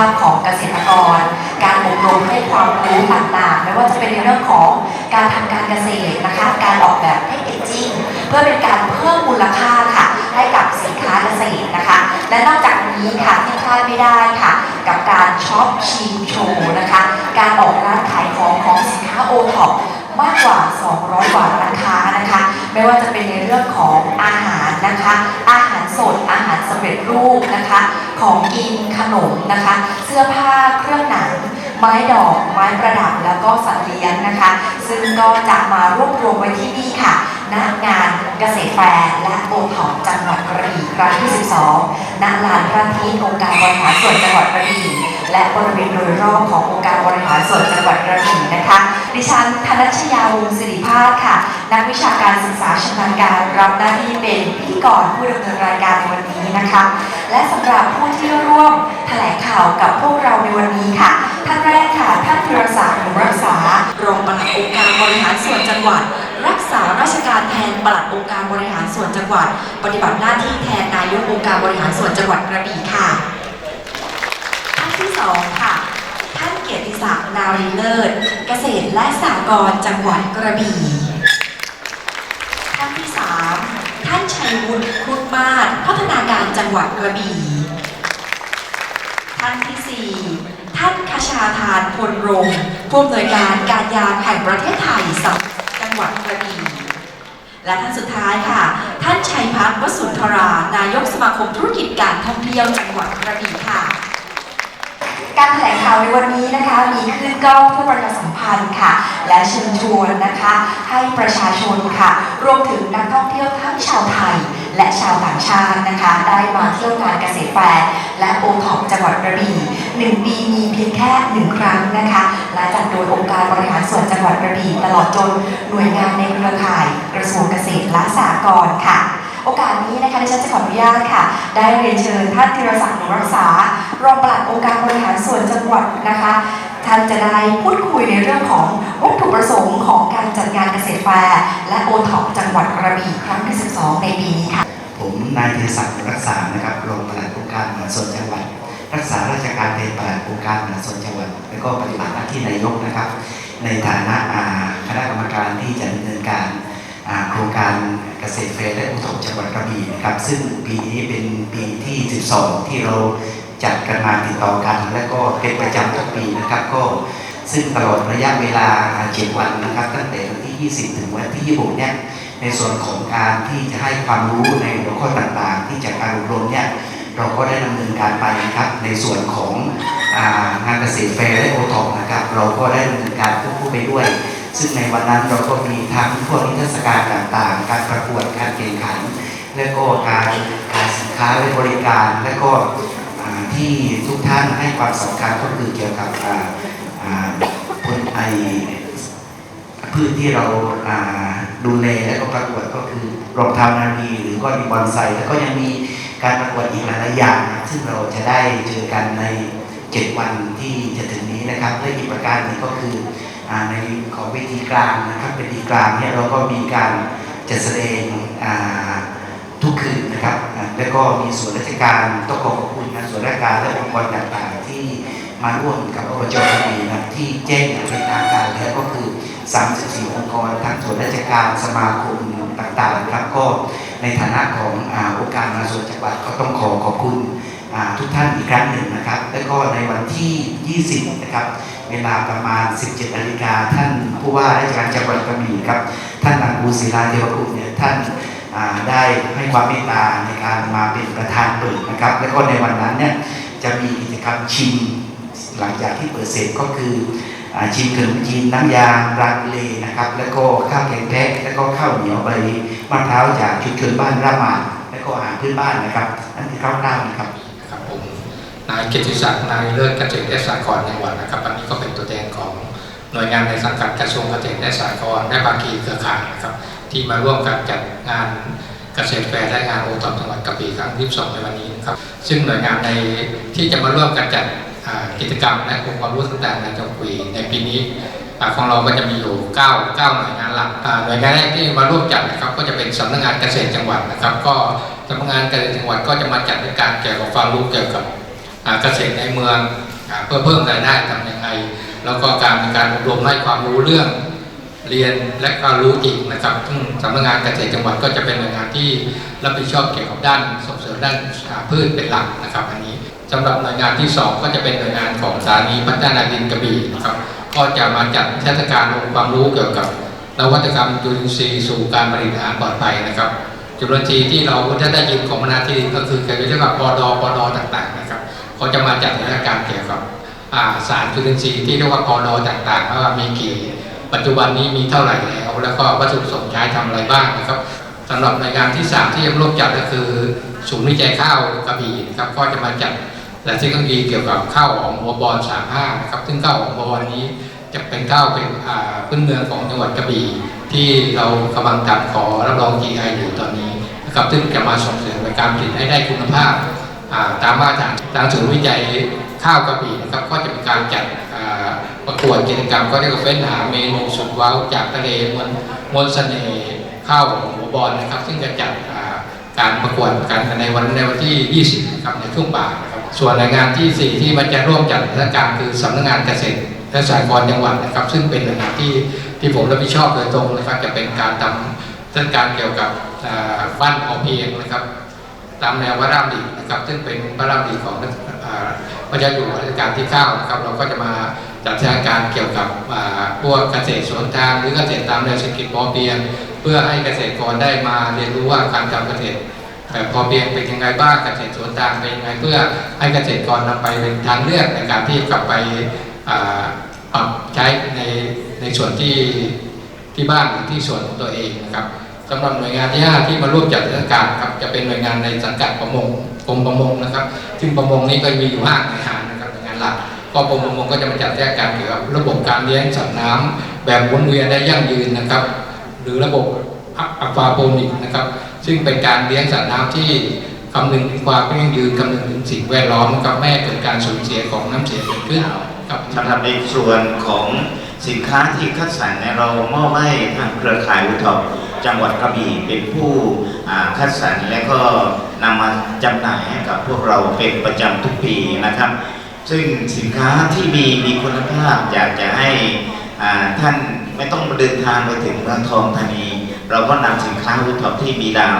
าพของเกษตรกร การอบรมให้ความรู้ต่างๆ ไม่ว่าจะเป็นในเรื่องของการทำการเกษตรนะคะ การออกแบบให้เอจจิ้งเพื่อเป็นการเพิ่มมูลค่าค่ะ ให้กับสินค้าเกษตรนะคะ และนอกจากนี้ค่ะที่พลาดไม่ได้ค่ะ กับการช็อปชิมโชว์นะคะ การออกร้านขายของของสินค้าโอท็อป มากกว่า 200 กว่าร้านค้านะคะ ไม่ว่าจะเป็นในเรื่องของอาหารนะคะ อาหารสด อาหารสำเร็จรูปนะคะ ของกิน ขนมนะคะ เสื้อผ้า เครื่องหนัง ไม้ดอก ไม้ประดับ แล้วก็สัตว์เลี้ยงนะคะ ซึ่งก็จะมารวบรวมไว้ที่นี่ค่ะณงานเกษตรแฟร์และโอท็อปจังหวัดกระบี่ครั้งที่ 12ณลานพระอาทิตย์องค์การบริหารส่วนจังหวัดกระบี่ และบริเวณโดยรอบขององค์การบริหารส่วนจังหวัดกระบี่นะคะ ดิฉันธนัชยาวงศ์สิริภาสค่ะ นักวิชาการศึกษาชำนาญการรับหน้าที่เป็นพิธีกรผู้ดำเนินรายการในวันนี้นะคะ และสำหรับผู้ที่ร่วมแถลงข่าวกับพวกเราในวันนี้ค่ะ ท่านแรกค่ะ ท่านธีรศักดิ์หนูรักษา รองปลัดองค์การบริหารส่วนจังหวัด รักษาราชการแทนปลัดองค์การบริหารส่วนจังหวัด ปฏิบัติหน้าที่แทนนายกองค์การบริหารส่วนจังหวัดกระบี่ค่ะ สองค่ะ ท่านเกียรติศักดิ์นารีเลิศ เกษตรและสหกรณ์จังหวัดกระบี่ ท่านที่สามท่านชัยวุฒิครุฑมาศพัฒนาการจังหวัดกระบี่ ท่านที่สี่ท่านคชาทานพลรงผู้อำนวยการการยางแห่งประเทศไทยสัจังหวัดกระบี่ และท่านสุดท้ายค่ะ ท่านชัยพัฒน์วสุนทรา นายกสมาคมธุรกิจการท่องเที่ยวจังหวัดกระบี่ค่ะ การแถลงข่าวในวันนี้นะคะมีขึ้นกล้องเพื่อประชาสัมพันธ์ค่ะ และเชิญชวนนะคะ ให้ประชาชนค่ะ รวมถึงนักท่องเที่ยวทั้งชาวไทย และชาวต่างชาตินะคะ ได้มาเที่ยวงานเกษตรแฟร์และโอท็อปจังหวัดกระบี่หนึ่งปีมีเพียงแค่หนึ่งครั้งนะคะและจัดโดยองค์การบริหารส่วนจังหวัดกระบี่ตลอดจนหน่วยงานในเครือข่ายกระทรวงเกษตรและสหกรณ์ค่ะ โอกาสนี้นะคะดิฉันจะขออนุญาตค่ะ ได้เรียนเชิญท่านธีรศักดิ์หนูรักษารองปลัดองค์การบริหารส่วนจังหวัดนะคะท่านจะได้พูดคุยในเรื่องของวัตถุประสงค์ของการจัดงานเกษตรแฟร์และโอท็อปจังหวัดกระบี่ครั้งที่ 12 ในปีนี้ค่ะ ผมนายธีรศักดิ์รักษานะครับรองปลัดองค์การบริหารส่วนจังหวัด รักษาราชการแทนปลัดองค์การบริหารส่วนจังหวัด และก็ปฏิบัติหน้าที่นายกนะครับ ในฐานะคณะกรรมการที่จะดำเนินการโครงการ ษตรเฟร์และอุทกจังหวัดกระบี่นะครับ ซึ่งปีนี้เป็นปีที่ 12 ที่เราจัดกันมาติดต่อกัน และก็เป็นประจำทุกปีนะครับ ก็ซึ่งตลอดระยะเวลา 7 วันนะครับ ตั้งแต่วันที่ 20 ถึงวันที่ 26 เนี่ย ในส่วนของการที่จะให้ความรู้ในหัวข้อต่างๆ ที่จากการอบรมเนี่ยเราก็ได้ดำเนินการไปนะครับในส่วนของงานเกษตรแฟร์และโอทอปนะครับ เราก็ได้ดำเนินการควบคู่ไปด้วย ซึ่งในวันนั้นเราก็มีทั้งพวกนิทรรศการต่างๆ การประกวดการแข่งขัน และก็การขายสินค้าและบริการ และก็ที่ทุกท่านให้ความสำคัญก็คือเกี่ยวกับอ่าอ่าคนไอพืชที่เราดูแลและก็ประกวดก็คือรองเท้านารีหรือก็มีบอนไซแล้วก็ยังมีการประกวดอีกหลายๆอย่างนะซึ่งเราจะได้เจอกันใน 7 วันที่จะถึงนี้นะครับและอีกประการหนึงก็คือ ในของเวทีกลางนะครับเวทีกลางเนี่ยเราก็มีการจัดแสดงทุกคืนนะครับ แล้วก็มีส่วนราชการต้องขอขอบคุณนะส่วนราชการและองค์กรต่างๆ ที่มาร่วมกับอบจกระบี่นะที่แจ้งอย่างเป็นทางการแล้วก็คือ 34 องค์กรทั้งส่วนราชการสมาคมต่างๆนะครับก็ในฐานะของอาองค์การบริหาส่วนจังหวัดก็ต้องขอขอบคุณทุกท่านอีกครั้งหนึ่งนะครับ และก็ในวันที่ 20 นะครับ เวลาประมาณ 17นาฬิกาท่านผู้ว่าราชการจังหวัดกระบี่ครับท่านอังกูศิลาเทวกุลเนี่ยท่านได้ให้ความเมตตาในการมาเป็นประธานเปิดนะครับ และก็ในวันนั้นเนี่ยจะมีกิจกรรมชิมหลังจากที่เปิดเสร็จก็คืออชิมขนมจีนน้ำยาปลาเลนะครับ แล้วก็ข้าวแกงแพะแล้วก็ข้าวเหนียวใบมะพร้าวจากชุมชนบ้านรามาดแล้วก็อาหารพื้นบ้านนะครับนั่นคือคร่าวๆนะครับ นายกิติศักดิ์นายเลิศเกษตรและสหกรณ์จังหวัดนะครับวันนี้ก็เป็นตัวแทนของหน่วยงานในสังกัดกระทรวงเกษตรและสหกรณ์และภาคีเครือข่ายนะครับ ที่มาร่วมกันจัดงานเกษตรแฟร์และงานโอทอปจังหวัดกระบี่ครั้งที่2ในวันนี้นะครับ ซึ่งหน่วยงานในที่จะมาร่วมกันจัดกิจกรรมและองค์ความรู้ต่างๆในจังหวัดกระบี่ในปีนี้อ่ของเราก็จะมีอยู่ 9 9 หน่วยงานหลักหน่วยงานแรกที่มาร่วมจัดนะครับ ก็จะเป็นสำนักงานเกษตรจังหวัดนะครับ ก็สำนักงานเกษตรจังหวัดก็จะมาจัดในการเกี่ยวกับความรู้เกี่ยวกับ เกษตรในเมืองเพื่อเพิ่มรายได้ทำยังไง แล้วก็การมีการอบรมให้ความรู้เรื่องเรียนและก็รู้จริงนะครับซึ่งสำนักงานเกษตรจังหวัดก็จะเป็นหน่วยงานที่รับผิดชอบเกี่ยวกับด้านส่งเสริมด้านพืชเป็นหลักนะครับ อันนี้สำหรับหน่วยงานที่สองก็จะเป็นหน่วยงานของสถานีพัฒนาดินกระบี่นะครับ ก็จะมาจัดเทศกาลองค์ความรู้เกี่ยวกับนวัตกรรมจุลินทรีย์สู่การผลิตอาหารปลอดภัยนะครับจุลินทรีย์ที่เราจะได้ยินของมนาที่ดินก็คือเรียวกว่าปอดอปอดอต่างๆ เขาจะมาจัดเทศกาลเกี่ยวกับสารจุลินทรีย์ที่เรียกว่าปอดอต่างๆว่ามีกี่ปัจจุบันนี้มีเท่าไหร่แล้ว แล้วก็วัตถุประสงค์ใช้ทำอะไรบ้างนะครับสำหรับในวยงานที่ 3 ที่จะร่วมจัดก็คือศูนย์วิจัยข้าวกระบี่นะครับก็จะมาจัดและเทคโนโลยีเกี่ยวกับข้าวหอมหัวบอล35นะครับซึ่งข้าวหอมหัวบอลนี้จะเป็นข้าวเป็นพื้นเมืองของจังหวัดกระบี่ที่เรากำลังทำขอรับรอง GI อยู่ตอนนี้นะครับซึ่งจะมาส่งเสริมในการผลิตให้ได้คุณภาพ ตามมาตรฐานทางศูนย์วิจัยข้าวกระบี่นะครับก็จะเป็นการจัดประกวดกิจกรรมก็เรียกว่าเฟ้นหาเมนูสุดว้าวจากทะเลมวลมวลเสน่ห์ข้าวหัวบอลนะครับ ซึ่งจะจัดการประกวดกันในวันในวันที่ 20นะครับในช่วงบ่ายนะครับส่วนรายงานทีสี่ 4 ที่มันจะร่วมจัดเทศกาลคือสำนักงานเกษตรและสหกรณ์จังหวัดนะครับ ซึ่งเป็นหน่วยงานที่ที่ผมรับผิดชอบโดยตรงนะครับจะเป็นการทำเทศกาลเกี่ยวกับบ้านพอเพียงนะครับ ตามแนวพระรามดีนะครับซึ่งเป็นพระรามดีของอ่าพระเจ้าอยู่หัวรัชกาลที่9นะครับเราก็จะมาจัดเทศกาลเกี่ยวกับพวกเกษตรสวนทางหรือเกษตรตามแนวเศรษฐกิจพอเพียง เพื่อให้เกษตรกรได้มาเรียนรู้ว่าการทำเกษตรแบบพอเพียงเป็นยังไงบ้างเกษตรสวนทางเป็นยังไงเพื่อให้เกษตรกรนำไปเป็นทางเลือกในการที่กลับไปปรับใช้ในในส่วนที่ที่บ้านหรือที่ส่วนของตัวเองนะครับ สำหรับหน่วยงานที่ 5 ที่มาร่วมจัดเทศกาลครับจะเป็นหน่วยงานในสังกัดประมงกรมประมงนะครับ ซึ่งประมงนี้ก็มีอยู่ห้าหน่วยงานนะครับหน่วยงานหลักก็กรมประมงก็จะมาจัดเทศกาลเกี่ยวกับระบบการเลี้ยงสัตว์น้ำแบบหมุนเวียนได้ยั่งยืนนะครับ หรือระบบอะควาโปนิกนะครับ ซึ่งเป็นการเลี้ยงสัตว์น้ำที่คำนึงถึงความยั่งยืนคำนึงถึงสิ่งแวดล้อมนะครับไม่ให้เกิดการสูญเสียของน้ำเสียเกิดขึ้นครับสำหรับในส่วนของสินค้าที่คัดสรรเนี่ยเรามอบให้ทางเครือข่ายอุทอป จังหวัดกระบี่เป็นผู้คัดสรรและก็นำมาจำหน่ายให้กับพวกเราเป็นประจำทุกปีนะครับ ซึ่งสินค้าที่มีมีคุณภาพอยากจะให้ท่านไม่ต้องเดินทางไปถึงเมืองทองธานี เราก็นำสินค้าอุทอปที่มีดาว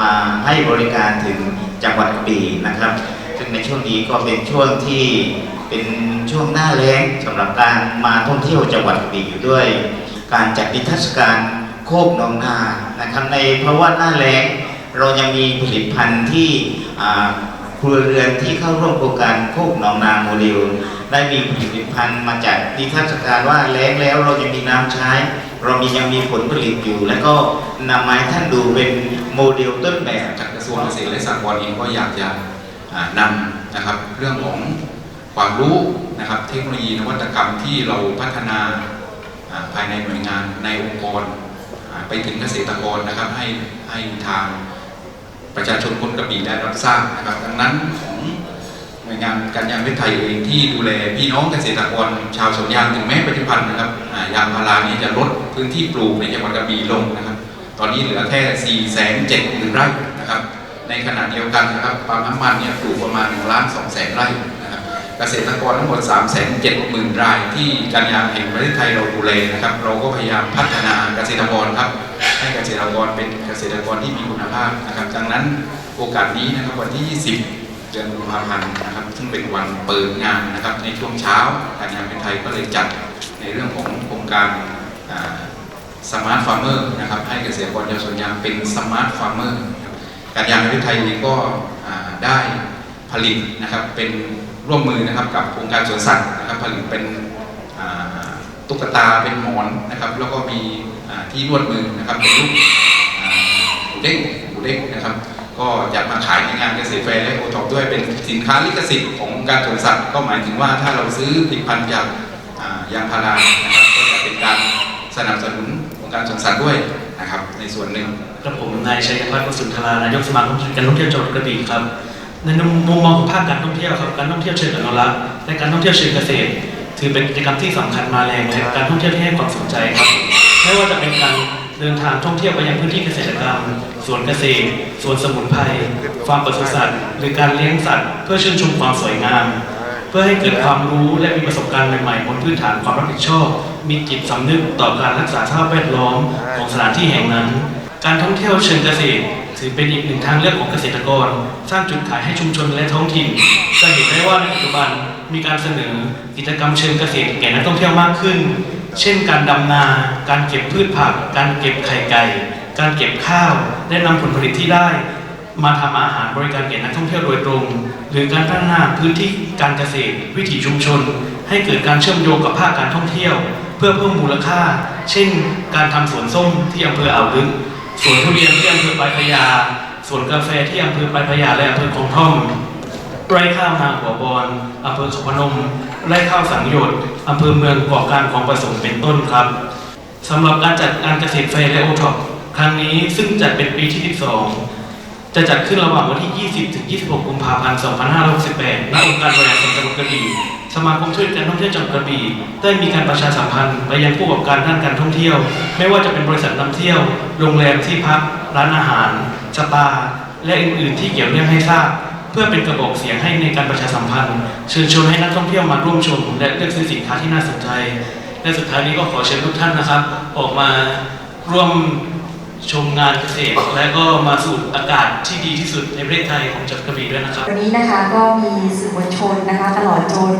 มาให้บริการถึงจังหวัดกระบี่นะครับ ซึ่งในช่วงนี้ก็เป็นช่วงที่เป็นช่วงหน้าแล้งสำหรับการมาท่องเที่ยวจังหวัดกระบี่อยู่ด้วย การจัดนิทรรศการ โคกหนองนานะครับในเพราะว่าหน้าแล้งเรายังมีผลิตภัณฑ์ที่ครัวเรือนที่เข้าร่วมโครงการโคกหนองนาโมเดลได้มีผลิตภัณฑ์มาจัดนิทรรศการว่าแล้งแล้วเรายังมีน้ำใช้ เรามียังมีผลผลิตอยู่ แล้วก็นำมาให้ท่านดูเป็นโมเดลต้นแบบจากกระทรวงเกษตรและสหกรณ์เองก็อยากจะนำนะครับเรื่องของความรู้นะครับเทคโนโลยีนวัตกรรมที่เราพัฒนาภายในหน่วยงานในองค์กร ไปถึงเกษตรกรนะครับให้ให้ทางประชาชนคนกระบี่ได้รับทราบนะครับ ดังนั้นของหน่วยงานการยางประเทศไทยเองที่ดูแลพี่น้องเกษตรกรชาวสวนยางถึงแม้ปัจจุบันนะครับยางพารานี้จะลดพื้นที่ปลูกในจังหวัดกระบี่ลงนะครับ ตอนนี้เหลือแค่ 4 7 0 0 0ไร่นะครับ ในขณะเดียวกันนะครับปาล์มน้ำมันเนี่ยปลูกประมาณ1ล้าน2แสนไร่ เกษตรกรทั้งหมด 3 7 0 0 0 0 รายที่การยางแห่งประเทศไทยเราดูแลนะครับ เราก็พยายามพัฒนาเกษตรกรครับ ให้เกษตรกรเป็นเกษตรกรที่มีคุณภาพนะครับ ดังนั้นโอกาสนี้นะครับวันที่ 20 เดือนกุมภาพันธ์นะครับ ซึ่งเป็นวันเปิดงานนะครับ ในช่วงเช้าการยางเป็นไทยก็เลยจัดในเรื่องของโครงการสมาร์ทฟาร์มเมอร์นะครับให้เกษตรกรชาวสวนยางเป็นสมาร์ทฟาร์มเมอร์การยางในประเทศไทยเองก็ได้ผลิตนะครับเป็น ร่วมมือนะครับกับองค์การสวนสัตว์นะครับผลิตเป็นตุ๊กตาเป็นหมอนนะครับแล้วก็มีที่นวดมือนะครับเป็นรูปหูเด้งหูเด้งนะครับก็อยากมาขายในงานเกษตรแฟร์และโอท็อปด้วยเป็นสินค้าลิขสิทธิ์ขององค์การสวนสัตว์ก็หมายถึงว่าถ้าเราซื้อผลิตภัณฑ์จากยางพารานะครับก็จะเป็นการสนับสนุนองค์การสวนสัตว์ด้วยนะครับในส่วนหนึ่งกับผมนายชัยพัฒน์วสุนทรานายกสมาคมการท่องเที่ยวจังหวัดกระบี่ครับ ในมุมมองของภาคการท่องเที่ยวครับการท่องเที่ยวเชิงอนุรักษ์และการท่องเที่ยวเชิงเกษตร ถือเป็นกิจกรรมที่สำคัญมาแรงและการท่องเที่ยวที่ให้ความสนใจครับไม่ว่าจะเป็นการเดินทางท่องเที่ยวไปยังพื้นที่เกษตรกรรมสวนเกษตรสวนสมุนไพรฟาร์มปศุสัตว์ หรือการเลี้ยงสัตว์ เพื่อชื่นชมความสวยงาม เพื่อให้เกิดความรู้และมีประสบการณ์ใหม่ๆบนพื้นฐานความรับผิดชอบ มีจิตสำนึกต่อการรักษาสภาพแวดล้อมของสถานที่แห่งนั้น การท่องเที่ยวเชิงเกษตร ถือเป็นอีกหนึ่งทางเลือกของเกษตรกร สร้างจุดขายให้ชุมชนและท้องถิ่น จะเห็นได้ว่าในปัจจุบันมีการเสนอกิจกรรมเชิงเกษตรแก่นักท่องเที่ยวมากขึ้น เช่น การดำนา การเก็บพืชผัก การเก็บไข่ไก่ การเก็บข้าวและนำผลผลิตที่ได้ มาทำอาหารบริการแก่นักท่องเที่ยวโดยตรง หรือการพัฒนาพื้นที่การเกษตร วิถีชุมชน ให้เกิดการเชื่อมโยงกับภาคการท่องเที่ยว เพื่อเพิ่มมูลค่า เช่น การทำสวนส้มที่อำเภออ่าวลึก สวนทุเรียนที่อำเภอปลายพญาสวนกาแฟที่อำเภอปลายพญาและอำเภอคลองท่อมไร่ข้าวนาหัวบอลอำเภอสุพนมไร่ข้าวสังโยชน์อำเภอเมืองเกาะกลางของประสงค์เป็นต้นครับสำหรับการจัดงานเกษตรแฟร์และโอท็อปครั้งนี้ซึ่งจัดเป็นปีที่ 12 จะจัดขึ้นระหว่างวันที่ 20 ถึง 26 กุมภาพันธ์ 2568ณองค์การบริหารส่วนจังหวัดกระบี่ สมาคมช่วยการท่องเที่ยวจังหวัดกระบี่ได้มีการประชาสัมพันธ์ไปยังผู้ประกอบการด้านการท่องเที่ยว ไม่ว่าจะเป็นบริษัทนำเที่ยว โรงแรมที่พัก ร้านอาหาร สปา และอื่น ๆ ที่เกี่ยวเนื่องให้ทราบ เพื่อเป็นกระบอกเสียงให้ในการประชาสัมพันธ์ เชิญชวนให้นักท่องเที่ยวมาร่วมชม และเลือกซื้อสินค้าที่น่าสนใจ และสุดท้ายนี้ก็ขอเชิญทุกท่านนะครับ ออกมาร่วม ชมงานเกษตร และก็มาสูดอากาศที่ดีที่สุดในประเทศไทยของจังหวัดกระบี่ด้วยนะครับ วันนี้นะคะก็มีสื่อมวลชนนะคะ ตลอดจน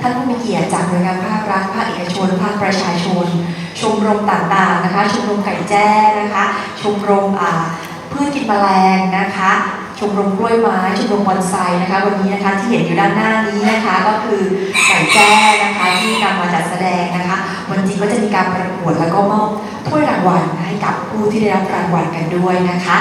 ท่านผู้มีเกียรติจากหน่วยงานภาครัฐภาคเอกชน ภาคประชาชน ชมรมต่างๆนะคะ ชมรมไก่แจ้นะคะ ชมรมอ่าพืชกินแมลงนะคะ ชมรมกล้วยไม้ชมรมบอนไซนะคะวันนี้นะคะที่เห็นอยู่ด้านหน้านี้นะคะก็คือไก่แจ้นะคะที่นำมาจัดแสดงนะคะ วันจริงก็จะมีการประกวดแล้วก็มอบถ้วยรางวัลให้กับผู้ที่ได้รับรางวัลกันด้วยนะคะ